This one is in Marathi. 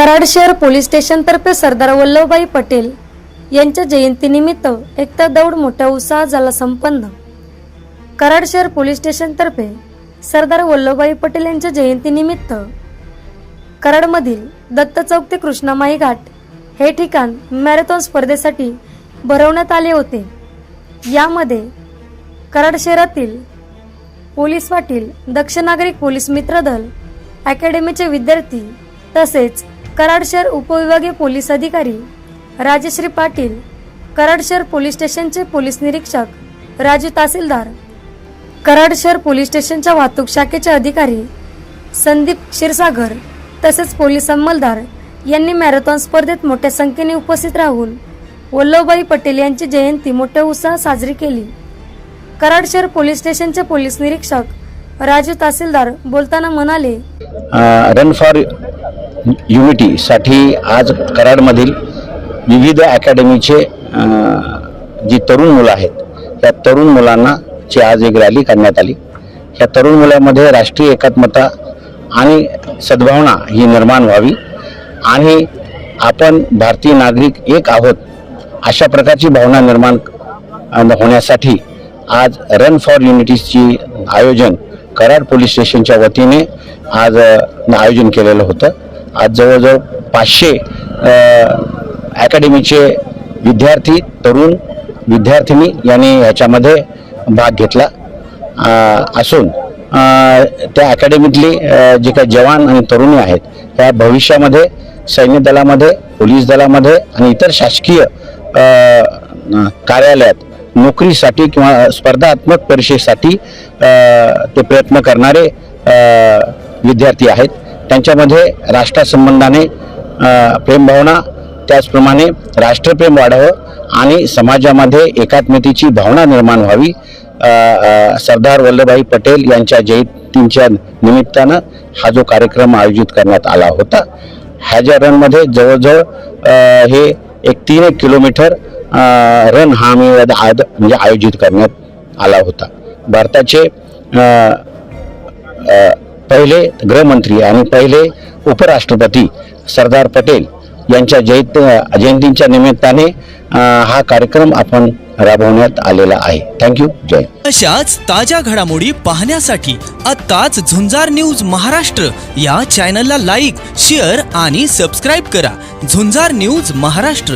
कराड शहर पोलीस स्टेशनतर्फे सरदार वल्लभभाई पटेल यांच्या जयंतीनिमित्त एकता दौड मोठ्या उत्साहात झाला संपन्न. कराड शहर पोलीस स्टेशनतर्फे सरदार वल्लभभाई पटेल यांच्या जयंतीनिमित्त कराडमधील दत्त चौक ते कृष्णामाई घाट हे ठिकाण मॅरेथॉन स्पर्धेसाठी भरवण्यात आले होते. यामध्ये कराड शहरातील पोलीस पाटील दक्ष नागरिक पोलीस मित्र दल अकॅडमीचे विद्यार्थी तसेच कराड शहर उपविभागीय पोलीस अधिकारी राजश्री पाटील कराड शहर पोलीस स्टेशनचे पोलीस निरीक्षक राजू तहसीलदार कराड शहर पोलीस स्टेशनच्या वाहतूक शाखेचे अधिकारी संदीप क्षीरसागर तसेच पोलीस अंमलदार यांनी मॅरेथॉन स्पर्धेत मोठ्या संख्येने उपस्थित राहून वल्लभभाई पटेल यांची जयंती मोठ्या उत्साहात साजरी केली. कराड शहर पोलीस स्टेशनचे पोलीस निरीक्षक राजू तहसीलदार बोलताना म्हणाले रन फॉर युनिटीसाठी आज कराडमधील विविध अकॅडमीचे जी तरुण मुलं आहेत त्या तरुण मुलांना ची आज एक रॅली करण्यात आली. ह्या तरुण मुलांमध्ये राष्ट्रीय एकात्मता आणि सद्भावना ही निर्माण व्हावी आणि आपण भारतीय नागरिक एक आहोत अशा प्रकारची भावना निर्माण होण्यासाठी आज रन फॉर युनिटीजची आयोजन कराड पोलीस स्टेशनच्या वतीने आज आयोजन केलेलं होतं. आज जवळजवळ पाचशे अकॅडमीचे विद्यार्थी तरुण विद्यार्थिनी यांनी ह्याच्यामध्ये भाग घेतला. असून त्या अकॅडमीतली जे काही जवान आणि तरुणी आहेत त्या भविष्यामध्ये सैन्य दलामध्ये पोलीस दलामध्ये आणि इतर शासकीय कार्यालयात नोकरीसाठी किंवा स्पर्धात्मक परीक्षेसाठी ते प्रयत्न करणारे विद्यार्थी आहेत. त्यांच्यामध्ये राष्ट्रासंबंधाने प्रेमभावना त्याचप्रमाणे राष्ट्रप्रेम वाढावं आणि समाजामध्ये एकात्मतेची भावना निर्माण व्हावी. सरदार वल्लभभाई पटेल यांच्या जयंतींच्या निमित्तानं हा जो कार्यक्रम आयोजित करण्यात आला होता ह्याच्या रनमध्ये जवळजवळ हे एक तीन एक किलोमीटर रन हा आम्ही आद- म्हणजे आयोजित करण्यात आला होता. भारताचे पहिले गृहमंत्री आणि पहिले उपराष्ट्रपती सरदार पटेल यांच्या जयंत जयंतीच्या निमित्ताने हा कार्यक्रम आपण राबवण्यात आलेला आहे. थँक्यू जय. अशाच ताज्या घडामोडी पाहण्यासाठी आत्ताच झुंजार न्यूज महाराष्ट्र या चॅनलला लाईक शेअर आणि सबस्क्राईब करा. झुंजार न्यूज महाराष्ट्र.